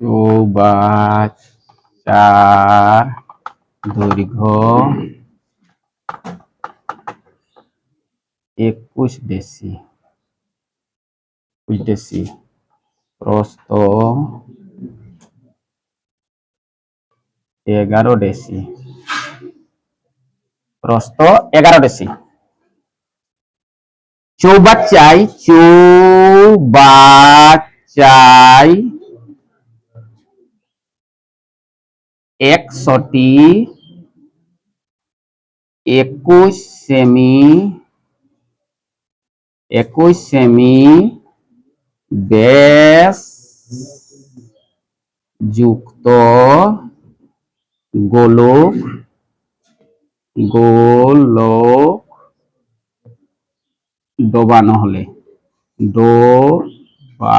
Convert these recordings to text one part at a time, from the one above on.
চৌবাচার দৈর্ঘ্য একুশ ডেসি একুশ ডেসি প্রস্থ এগারো ডেসি প্রস্থ এগারো ডেসি চৌবাচ্চায় চৌবাচ্চায় একশোটি একুশ সেমি একুশ সেমি ব্যাস যুক্ত গোলক গোলক ডোবানো হলে ডোবানো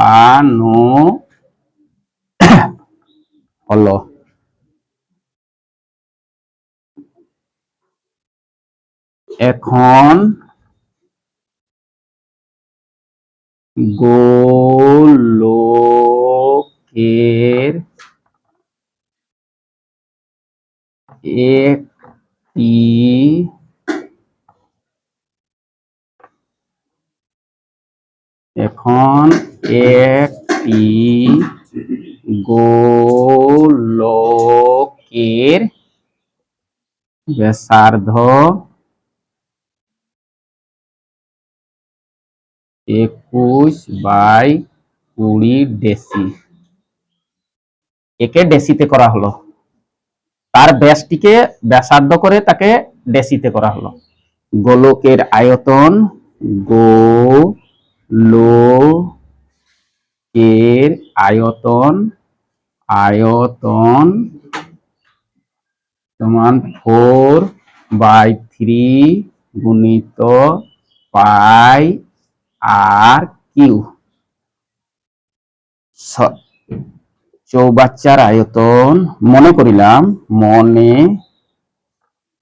হলো। এখন গোলকের একটি এখন একটি গোলকের ব্যাসার্ধ একুশ বাই কুড়ি ডেসি। একে ডেসিতে করা হলো। তার ব্যাসটিকে ব্যাসার্ধ করে তাকে ডেসিতে করা হলো। গোলকের আয়তন গোলকের আয়তন আয়তন সমান ফোর বাই থ্রি গুণিত পাই আর কিউ। চৌবাচ্চার আয়তন মনে করিলাম মনে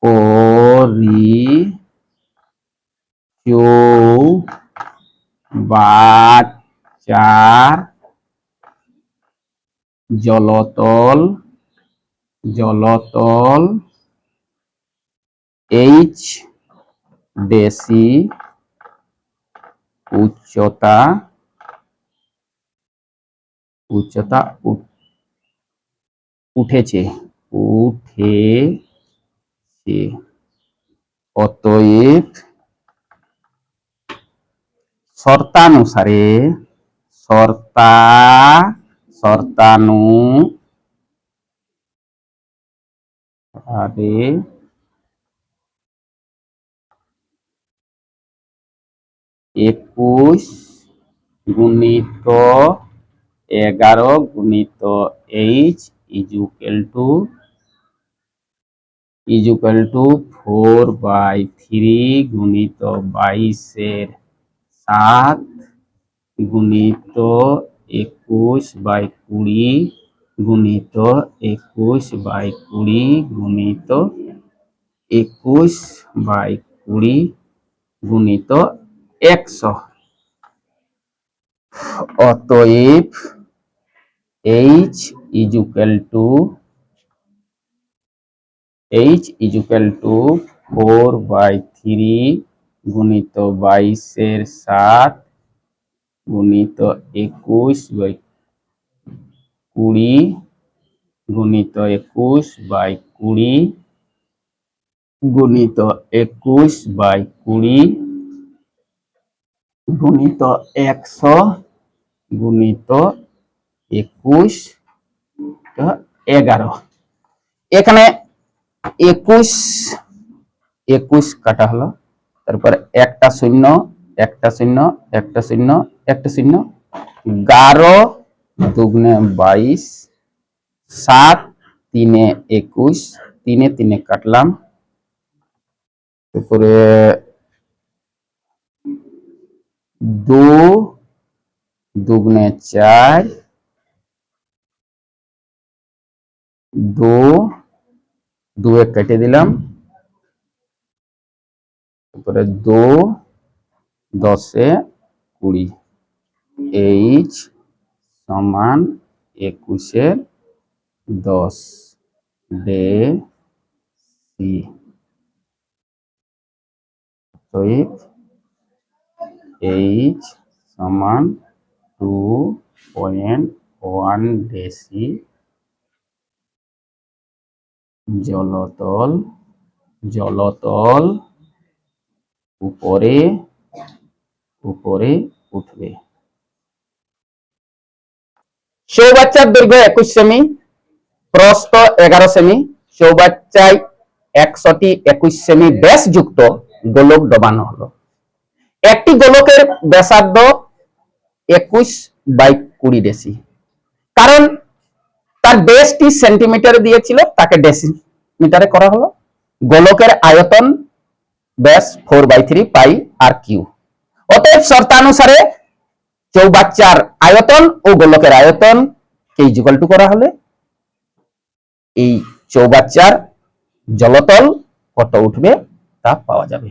করি চৌ বাচ্চার জলতল জলতল এইচ ডেসি উচ্চতা উচ্চতা উঠেছে উঠেছে। অতএব শর্তানুসারে শর্তা শর্তানু আরে একুশ গুণিত এগারো গুণিত H equal to equal to four by three গুণিত বাইশের সাত গুণিত একুশ বাই কুড়ি গুণিত একুশ বাই কুড়ি গুণিত একুশ বাই কুড়ি গুণিত একশো। অতএব H equal to H equal to four by three গুণিত বাইশের সাত গুণিত একুশ বাই কুড়ি গুণিত একুশ বাই কুড়ি গুণিত একুশ বাই কুড়ি গুণিত একশো গুণিত একুশ এগারো। এখানে একুশ একুশ কাটা হলো। তারপর একটা শূন্য একটা শূন্য একটা শূন্য একটা শূন্য। গারো দুগুণে বাইশ, সাত তিনে একুশ, তিনে তিনে কাটলাম। তারপরে দু, দুগুণে চার, দু, দুয়ে কেটে দিলাম। তারপরে দু, দশে কুড়ি। এইচ সমান একুশের দশ। Deci. এইচ সমান টু পয়েন্ট ওয়ান ডেসি জলতল জলতল উপরে উপরে উঠবে। চৌবাচ্চার দৈর্ঘ্য একুশ সেমি, প্রস্থ এগারো সেমি চৌবাচ্চায় একশোটি একুশ সেমি ব্যাস যুক্ত গোলক ডবানো হলো। একটি গোলকের ব্যাসার্ধ একুশ বাই কুড়ি ডেসি। কারণ তার বেসটি সেন্টিমিটারে দিয়েছিল, তাকে ডেসিমিটারে করা হলো। গোলকের আয়তন ব্যাস four by three pi r cube অতএব শর্তানুসারে চৌবাচ্চার আয়তন ও গোলকের আয়তন কে ইকুয়াল টু করা হলে এই চৌবাচ্চার জলতল কত উঠবে তা পাওয়া যাবে।